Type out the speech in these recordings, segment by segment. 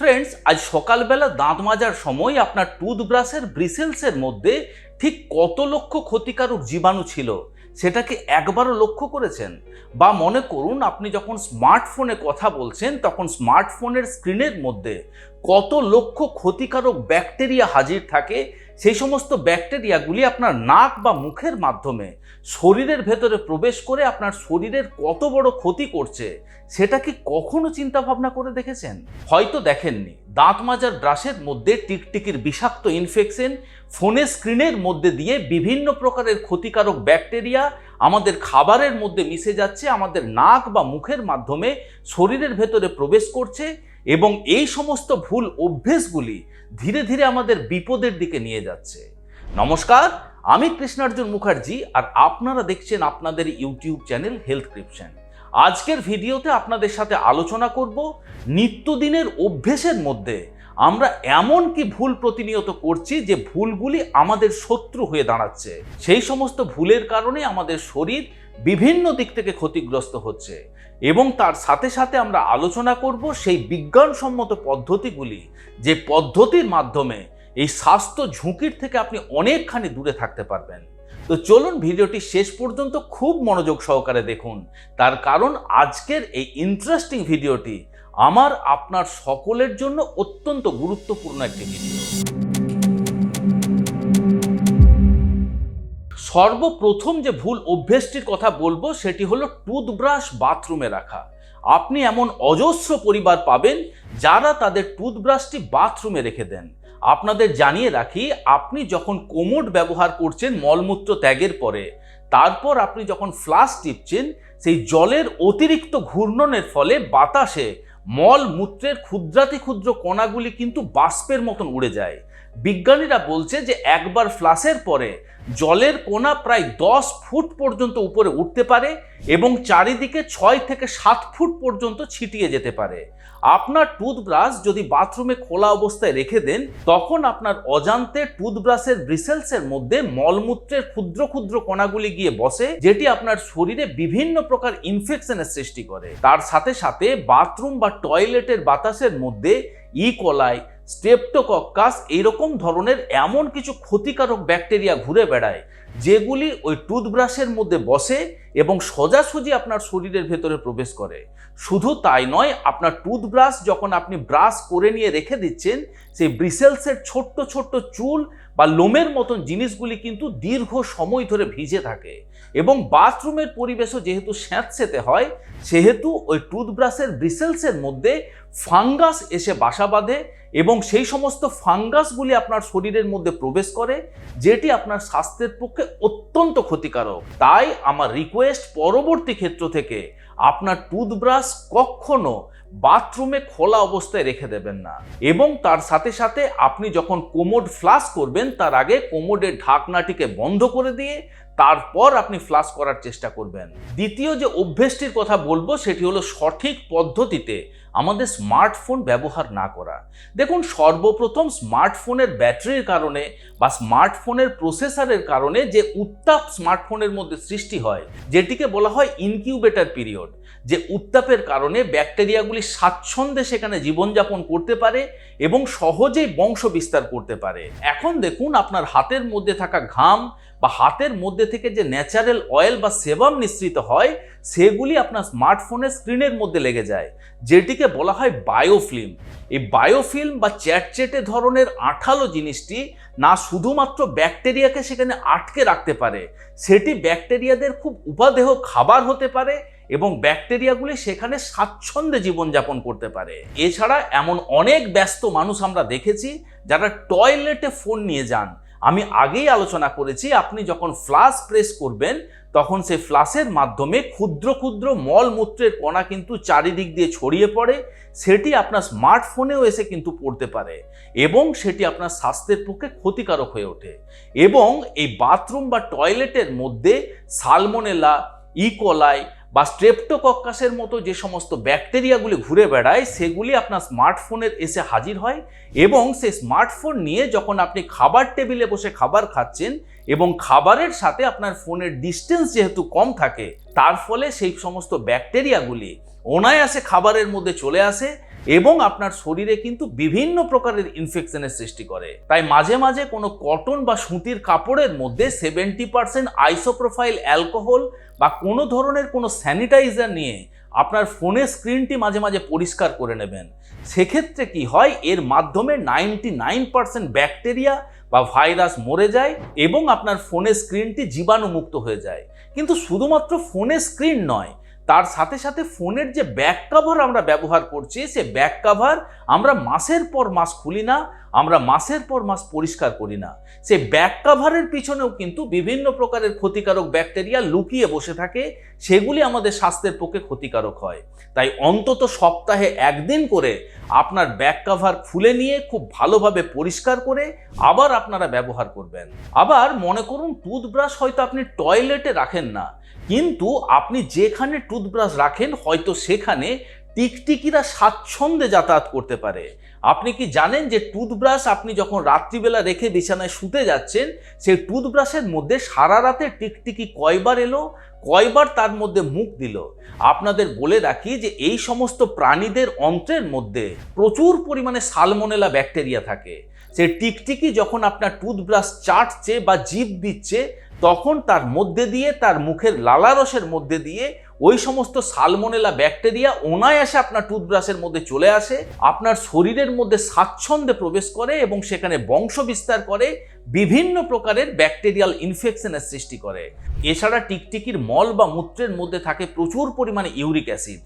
Friends আজ সকালবেলা দাঁত মাজার সময় আপনার টুথব্রাশের ব্রিসেলসের মধ্যে ঠিক কত লক্ষ ক্ষতিকারক জীবাণু ছিল? সেটাকে একবারও লক্ষ্য করেছেন? বা মনে করুন, আপনি যখন স্মার্টফোনে কথা বলছেন, তখন স্মার্টফোনের স্ক্রিনের মধ্যে কত লক্ষ ক্ষতিকারক ব্যাকটেরিয়া হাজির থাকে, সেই সমস্ত ব্যাকটেরিয়াগুলি আপনার নাক বা মুখের মাধ্যমে শরীরের ভেতরে প্রবেশ করে আপনার শরীরের কত বড় ক্ষতি করছে, সেটা কি কখনো চিন্তা ভাবনা করে দেখেছেন? হয়তো দেখেননি। দাঁত মাজার ব্রাশের মধ্যে টিকটিকির বিষাক্ত ইনফেকশন ফোনের স্ক্রিনের মধ্যে দিয়ে বিভিন্ন প্রকারের ক্ষতিকারক ব্যাকটেরিয়া আমাদের খাবারের মধ্যে মিশে যাচ্ছে, আমাদের নাক বা মুখের মাধ্যমে শরীরের ভেতরে প্রবেশ করছে এবং এই সমস্ত ভুল অভ্যেসগুলি ধীরে ধীরে আমাদের বিপদের দিকে নিয়ে যাচ্ছে। নমস্কার, আমি কৃষ্ণার্জুন মুখার্জি আর আপনারা দেখছেন আপনাদের ইউটিউব চ্যানেল হেলথ ক্রিপশন। আজকের ভিডিওতে আপনাদের সাথে আলোচনা করব নিত্যদিনের অভ্যেসের মধ্যে আমরা এমন কি ভুল প্রতিনিয়ত করছি যে ভুলগুলি আমাদের শত্রু হয়ে দাঁড়াচ্ছে। সেই সমস্ত ভুলের কারণে আমাদের শরীর বিভিন্ন দিক থেকে ক্ষতিগ্রস্ত হচ্ছে এবং তার সাথে সাথে আমরা আলোচনা করব সেই বিজ্ঞানসম্মত পদ্ধতিগুলি যে পদ্ধতির মাধ্যমে এই স্বাস্থ্য ঝুঁকির থেকে আপনি অনেকখানি দূরে থাকতে পারবেন। তো চলুন ভিডিওটি শেষ পর্যন্ত খুব মনোযোগ সহকারে দেখুন। তার কারণ আজকের এই ইন্টারেস্টিং ভিডিওটি আমার আপনার সকলের জন্য অত্যন্ত গুরুত্বপূর্ণ একটি ভিডিও। সর্বপ্রথম যে ভুল অভ্যেসটির কথা বলব সেটি হলো টুথব্রাশ বাথরুমে রাখা। আপনি এমন অজস্র পরিবার পাবেন যারা তাদের টুথব্রাশটি বাথরুমে রেখে দেন। আপনাদের জানিয়ে রাখি, আপনি যখন কোমোড ব্যবহার করছেন মলমূত্র ত্যাগের পরে, তারপর আপনি যখন ফ্লাশ টিপছেন, সেই জলের অতিরিক্ত ঘূর্ণনের ফলে বাতাসে মল মূত্রের ক্ষুদ্রাতি ক্ষুদ্র কণাগুলি কিন্তু বাষ্পের মতন উড়ে যায়। বিজ্ঞানীরা বলছে যে একবার ফ্লাশের পরে জলের কোনা প্রায় দশ ফুট পর্যন্ত উপরে উঠতে পারে এবং চারিদিকে ছয় থেকে সাত ফুট পর্যন্ত ছিটিয়ে যেতে পারে। আপনার টুথব্রাশ যদি বাথরুমে খোলা অবস্থায় রেখে দেন, তখন আপনার অজান্তে টুথব্রাশের ব্রিসেলসের মধ্যে মলমূত্রের ক্ষুদ্র ক্ষুদ্র কণাগুলি গিয়ে বসে, যেটি আপনার শরীরে বিভিন্ন প্রকার ইনফেকশনের সৃষ্টি করে। তার সাথে সাথে বাথরুম বা টয়লেটের বাতাসের মধ্যে ই কলাই স্টেপটোকক্কাস এইরকম ধরনের এমন কিছু ক্ষতিকারক ব্যাকটেরিয়া ঘুরে বেড়ায়, যেগুলি ওই টুথব্রাশের মধ্যে বসে এবং সোজাসুজি আপনার শরীরের ভেতরে প্রবেশ করে। শুধু তাই নয়, আপনার টুথব্রাশ যখন আপনি ব্রাশ করে নিয়ে রেখে দিচ্ছেন সেই ব্রিসেলসের ছোট্ট ছোট্ট চুল বা লোমের মতন জিনিসগুলি কিন্তু দীর্ঘ সময় ধরে ভিজে থাকে। এবং বাথরুমের পরিবেশও যেহেতু স্যাঁতসেতে হয়, সেহেতু ওই টুথব্রাশের ব্রিসেলসের মধ্যে ফাঙ্গাস এসে বাসা বাঁধে এবং সেই সমস্ত ফাঙ্গাসগুলি আপনার শরীরের মধ্যে প্রবেশ করে, যেটি আপনার স্বাস্থ্যের পক্ষে অত্যন্ত ক্ষতিকারক। তাই আমার রিকোয়েস্ট পরবর্তী ক্ষেত্র থেকে, আপনার টুথব্রাশ কখনো বাথরুমে খোলা অবস্থায় রেখে দেবেন না। এবং তার সাথে সাথে আপনি যখন কোমোড ফ্লাশ করবেন, তার আগে কোমোডের ঢাকনাটিকে বন্ধ করে দিয়ে তারপর আপনি ফ্লাশ করার চেষ্টা করবেন। দ্বিতীয় যে অভ্যেসটির কথা বলব, সেটি হলো সঠিক পদ্ধতিতে আমাদের স্মার্টফোন ব্যবহার না করা। দেখুন, সর্বপ্রথম স্মার্টফোনের ব্যাটারির কারণে বা স্মার্টফোনের প্রসেসরের কারণে যে উত্তাপ স্মার্টফোনের মধ্যে সৃষ্টি হয়, যেটিকে বলা হয় ইনকিউবেটার পিরিয়ড যে উত্তাপের কারণে ব্যাকটেরিয়াগুলি স্বাচ্ছন্দ্যে সেখানে জীবনযাপন করতে পারে এবং সহজেই বংশ বিস্তার করতে পারে। এখন দেখুন, আপনার হাতের মধ্যে থাকা ঘাম বা হাতের মধ্যে থেকে যে ন্যাচারাল অয়েল বা সেবাম নিঃসৃত হয়, সেগুলি আপনার স্মার্টফোনের স্ক্রিনের মধ্যে লেগে যায়, যেটিকে বলা হয় বায়োফিল্ম। এই বায়োফিল্ম বা চ্যাটচেটে ধরনের আঠালো জিনিসটি না শুধুমাত্র ব্যাকটেরিয়াকে সেখানে আটকে রাখতে পারে, সেটি ব্যাকটেরিয়াদের খুব উপাদেহ খাবার হতে পারে এবং ব্যাকটেরিয়াগুলি সেখানে স্বাচ্ছন্দ্যে জীবনযাপন করতে পারে। এছাড়া এমন অনেক ব্যস্ত মানুষ আমরা দেখেছি যারা টয়লেটে ফোন নিয়ে যান আমি আগেই আলোচনা করেছি, আপনি যখন ফ্লাশ প্রেস করবেন, তখন সেই ফ্লাশের মাধ্যমে ক্ষুদ্র ক্ষুদ্র মলমূত্রের কণা কিন্তু চারিদিক দিয়ে ছড়িয়ে পড়ে, সেটি আপনার স্মার্টফোনেও এসে কিন্তু পড়তে পারে এবং সেটি আপনার স্বাস্থ্যের পক্ষে ক্ষতিকারক হয়ে ওঠে এবং এই বাথরুম বা টয়লেটের মধ্যে সালমোনেলা ইকোলাই বা স্ট্রেপ্টোকক্কাসের মতো যে সমস্ত ব্যাকটেরিয়াগুলি ঘুরে বেড়ায়, সেগুলি আপনার স্মার্টফোনের এসে হাজির হয় এবং সে স্মার্টফোন নিয়ে যখন আপনি খাবার টেবিলে বসে খাবার খাচ্ছেন এবং খাবারের সাথে আপনার ফোনের ডিস্টেন্স যেহেতু কম থাকে, তার ফলে সেই সমস্ত ব্যাকটেরিয়াগুলি অনায়াসে খাবারের মধ্যে চলে আসে এবং আপনার শরীরে কিন্তু বিভিন্ন প্রকারের ইনফেকশনের সৃষ্টি করে। তাই মাঝে মাঝে কোনো কটন বা সুতির কাপড়ের মধ্যে সেভেন্টি পার্সেন্ট আইসোপ্রোফাইল অ্যালকোহল বা কোনো ধরনের কোনো স্যানিটাইজার নিয়ে আপনার ফোনের স্ক্রিনটি মাঝে মাঝে পরিষ্কার করে নেবেন। সেক্ষেত্রে কি হয়, এর মাধ্যমে নাইনটি নাইন পার্সেন্ট ব্যাকটেরিয়া বা ভাইরাস মরে যায় এবং আপনার ফোনের স্ক্রিনটি জীবাণুমুক্ত হয়ে যায়। কিন্তু শুধুমাত্র ফোনের স্ক্রিন নয় তার সাথে সাথে ফোনের যে ব্যাক কাভার আমরা ব্যবহার করছি, সে ব্যাক কাভার আমরা মাসের পর মাস খুলি না। আমরা মাসের পর মাস পরিষ্কার করি না। সে ব্যাক কাভারের পিছনেও কিন্তু বিভিন্ন প্রকারের ক্ষতিকারক ব্যাকটেরিয়া লুকিয়ে বসে থাকে, সেগুলি আমাদের স্বাস্থ্যের পক্ষে ক্ষতিকারক হয়। তাই অন্তত সপ্তাহে একদিন করে আপনার ব্যাক কাভার খুলে নিয়ে খুব ভালোভাবে পরিষ্কার করে আবার আপনারা ব্যবহার করবেন। আবার মনে করুন টুথব্রাশ হয়তো আপনি টয়লেটে রাখেন না, কিন্তু আপনি যেখানে টুথব্রাশ রাখেন, হয়তো সেখানে টিকটিকিরা স্বাচ্ছন্দ্যে যাতায়াত করতে পারে। আপনি কি জানেন যে টুথব্রাশ আপনি যখন রাত্রিবেলা রেখে বিছানায় শুতে যাচ্ছেন, সেই টুথব্রাশের মধ্যে সারা রাতে টিকটিকি কয়বার এলো, কয়বার তার মধ্যে মুখ দিল? আপনাদের বলে রাখি যে এই সমস্ত প্রাণীদের অন্ত্রের মধ্যে প্রচুর পরিমাণে সালমোনেলা ব্যাকটেরিয়া থাকে। সে টিকটিকি যখন আপনার টুথব্রাশ চাটছে বা জিভ দিচ্ছে, তখন তার মধ্যে দিয়ে, তার মুখের লালারসের মধ্যে দিয়ে ওই সমস্ত সালমোনেলা ব্যাকটেরিয়া অনায়াসে আপনার টুথব্রাশের মধ্যে চলে আসে, আপনার শরীরের মধ্যে স্বাচ্ছন্দ্যে প্রবেশ করে এবং সেখানে বংশ বিস্তার করে বিভিন্ন প্রকারের ব্যাকটেরিয়াল ইনফেকশনের সৃষ্টি করে। এছাড়া টিকটিকির মল বা মূত্রের মধ্যে থাকে প্রচুর পরিমাণে ইউরিক অ্যাসিড।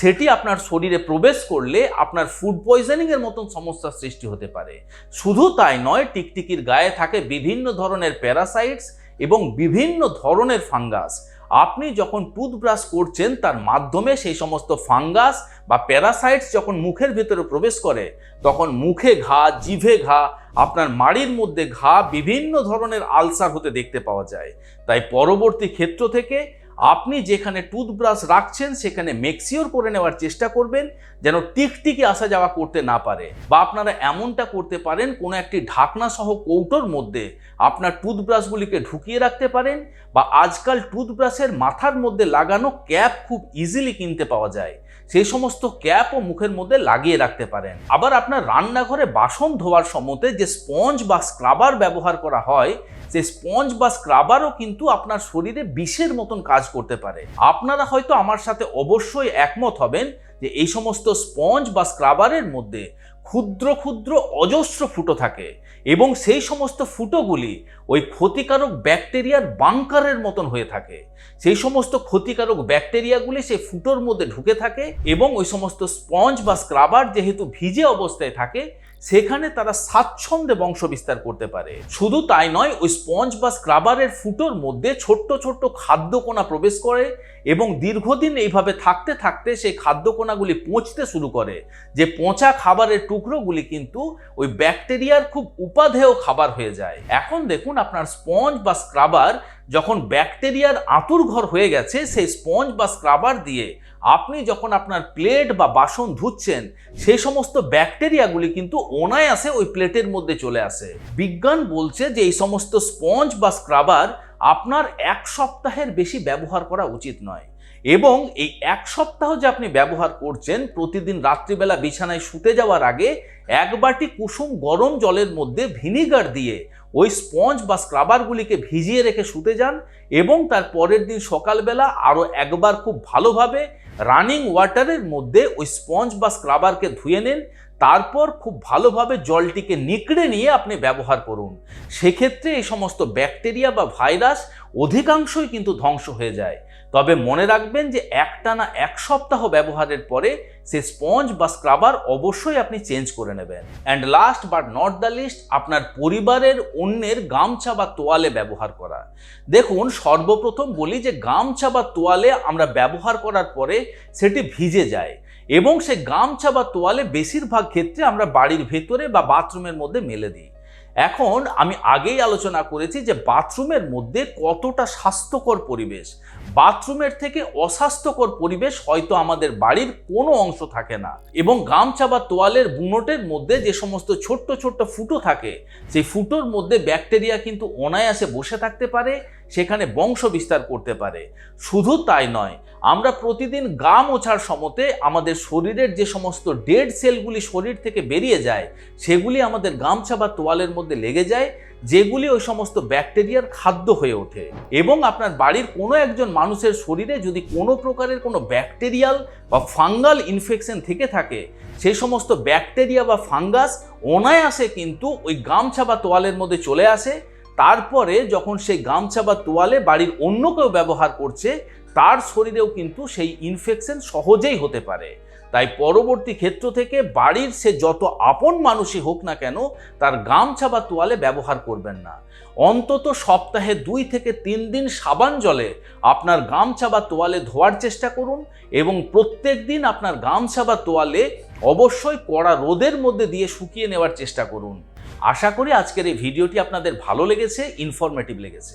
সেটি আপনার শরীরে প্রবেশ করলে আপনার ফুড পয়জনিংয়ের মতন সমস্যার সৃষ্টি হতে পারে। শুধু তাই নয়, টিকটিকির গায়ে থাকে বিভিন্ন ধরনের প্যারাসাইটস এবং বিভিন্ন ধরনের ফাঙ্গাস। আপনি যখন টুথব্রাশ করছেন, তার মাধ্যমে সেই সমস্ত ফাঙ্গাস বা প্যারাসাইটস যখন মুখের ভেতরে প্রবেশ করে, তখন মুখে ঘা, জিভে ঘা, আপনার মাড়ির মধ্যে ঘা বিভিন্ন ধরনের আলসার হতে দেখতে পাওয়া যায়। তাই পরবর্তী ক্ষেত্র থেকে আপনি যেখানে টুথব্রাশ রাখছেন, সেখানে মেক্সিওর করে নেওয়ার চেষ্টা করবেন যেন টিকটিকি আসা যাওয়া করতে না পারে বা আপনারা এমনটা করতে পারেন, কোনো একটি ঢাকনা সহ কৌটোর মধ্যে আপনার টুথব্রাশগুলিকে ঢুকিয়ে রাখতে পারেন বা আজকাল টুথব্রাশের মাথার মধ্যে লাগানো ক্যাপ খুব ইজিলি কিনতে পাওয়া যায়। সেই সমস্ত ক্যাপও মুখের মধ্যে লাগিয়ে রাখতে পারেন। আবার আপনার রান্নাঘরে বাসন ধোয়ার সময়তে যে স্পঞ্জ বা স্ক্রাবার ব্যবহার করা হয় সেই স্পঞ্জ বা স্ক্রাবারও কিন্তু আপনার শরীরে বিষের মতন কাজ করতে পারে। আপনারা হয়তো আমার সাথে অবশ্যই একমত হবেন যে এই সমস্ত স্পঞ্জ বা স্ক্রাবারের মধ্যে ক্ষুদ্র ক্ষুদ্র অজস্র ফুটো থাকে। এবং সেই সমস্ত ফুটোগুলি ওই ক্ষতিকারক ব্যাকটেরিয়ার বাংকারের মতন হয়ে থাকে। সেই সমস্ত ক্ষতিকারক ব্যাকটেরিয়াগুলি সেই ফুটোর মধ্যে ঢুকে থাকে এবং ওই সমস্ত স্পঞ্জ বা স্ক্রাবার যেহেতু ভিজে অবস্থায় থাকে, সেখানে তারা স্বাচ্ছন্দ্যে বংশ বিস্তার করতে পারে। শুধু তাই নয়, ওই স্পঞ্জ বা স্ক্রাবারের ফুটোর মধ্যে ছোট্ট ছোট্ট খাদ্যকণা প্রবেশ করে এবং দীর্ঘদিন এইভাবে থাকতে থাকতে সেই খাদ্যকণাগুলি পচতে শুরু করে। যে পচা খাবারের টুকরোগুলি কিন্তু ওই ব্যাকটেরিয়ার খুব উপাধেয় খাবার হয়ে যায়। এখন দেখুন আপনার স্পঞ্জ বা স্ক্রাবার যখন ব্যাকটেরিয়ার আঁতুর ঘর হয়ে গেছে, সেই স্পঞ্জ বা স্ক্রাবার দিয়ে আপনি যখন আপনার প্লেট বা বাসন ধুচ্ছেন, সেই সমস্ত ব্যাকটেরিয়াগুলি কিন্তু অনায়াসে ওই প্লেটের মধ্যে চলে আসে। বিজ্ঞান বলছে যে এই সমস্ত স্পঞ্জ বা স্ক্রাবার আপনার এক সপ্তাহের বেশি ব্যবহার করা উচিত নয়। এবং এই এক সপ্তাহ যে আপনি ব্যবহার করছেন, প্রতিদিন রাত্রিবেলা বিছানায় শুতে যাওয়ার আগে এক বাটি কুসুম গরম জলের মধ্যে ভিনিগার দিয়ে ওই স্পঞ্জ বা স্ক্রাবারগুলিকে ভিজিয়ে রেখে শুতে যান এবং তার পরের দিন সকালবেলা আরও একবার খুব ভালোভাবে রানিং ওয়াটারের মধ্যে ওই স্পঞ্জ বা স্ক্রাবারকে ধুয়ে নেন। তারপর খুব ভালোভাবে জলটিকে নিকড়ে নিয়ে আপনি ব্যবহার করুন। সেক্ষেত্রে এই সমস্ত ব্যাকটেরিয়া বা ভাইরাস অধিকাংশই কিন্তু ধ্বংস হয়ে যায়। তবে মনে রাখবেন যে একটানা এক সপ্তাহ ব্যবহারের পরে সে স্পঞ্জ বা স্ক্রাবার অবশ্যই আপনি চেঞ্জ করে নেবেন। And last but not the least, আপনার পরিবারের অন্যের গামছা বা তোয়ালে ব্যবহার করা। দেখুন, সর্বপ্রথম বলি যে গামছা বা তোয়ালে আমরা ব্যবহার করার পরে সেটি ভিজে যায়। এবং সে গামছা বা তোয়ালে বেশিরভাগ ক্ষেত্রে আমরা বাড়ির ভেতরে বা বাথরুমের মধ্যে মেলে দিই। এখন আমি আগেই আলোচনা করেছি যে বাথরুমের মধ্যে কতটা স্বাস্থ্যকর পরিবেশ। বাথরুমের থেকে অস্বাস্থ্যকর পরিবেশ হয়তো আমাদের বাড়ির কোনো অংশ থাকে না এবং গামছা বা তোয়ালের বুনোটের মধ্যে যে সমস্ত ছোট্ট ছোট্ট ফুটো থাকে, সেই ফুটোর মধ্যে ব্যাকটেরিয়া কিন্তু অনায়াসে বসে থাকতে পারে, সেখানে বংশ বিস্তার করতে পারে। শুধু তাই নয় আমরা প্রতিদিন গা মোছার সমতে আমাদের শরীরের যে সমস্ত ডেড সেলগুলি শরীর থেকে বেরিয়ে যায়, সেগুলি আমাদের গামছা বা তোয়ালের মধ্যে লেগে যায়, যেগুলি ওই সমস্ত ব্যাকটেরিয়ার খাদ্য হয়ে ওঠে। এবং আপনার বাড়ির কোনো একজন মানুষের শরীরে যদি কোনো প্রকারের কোনো ব্যাকটেরিয়াল বা ফাঙ্গাল ইনফেকশন থেকে থাকে, সেই সমস্ত ব্যাকটেরিয়া বা ফাঙ্গাস অনায়াসে কিন্তু ওই গামছা বা তোয়ালের মধ্যে চলে আসে। তারপরে যখন সেই গামছা বা তোয়ালে বাড়ির অন্য কেউ ব্যবহার করছে তার শরীরেও কিন্তু সেই ইনফেকশন সহজেই হতে পারে। তাই পরবর্তী ক্ষেত্র থেকে বাড়ির সে যত আপন মানুষই হোক না কেন, তার গামছা বা তোয়ালে ব্যবহার করবেন না। অন্তত সপ্তাহে দুই থেকে তিন দিন সাবান জলে আপনার গামছা বা তোয়ালে ধোয়ার চেষ্টা করুন এবং প্রত্যেক দিন আপনার গামছা বা তোয়ালে অবশ্যই কড়া রোদের মধ্যে দিয়ে শুকিয়ে নেওয়ার চেষ্টা করুন। আশা করি আজকের এই ভিডিওটি আপনাদের ভালো লেগেছে ইনফরমেটিভ লেগেছে।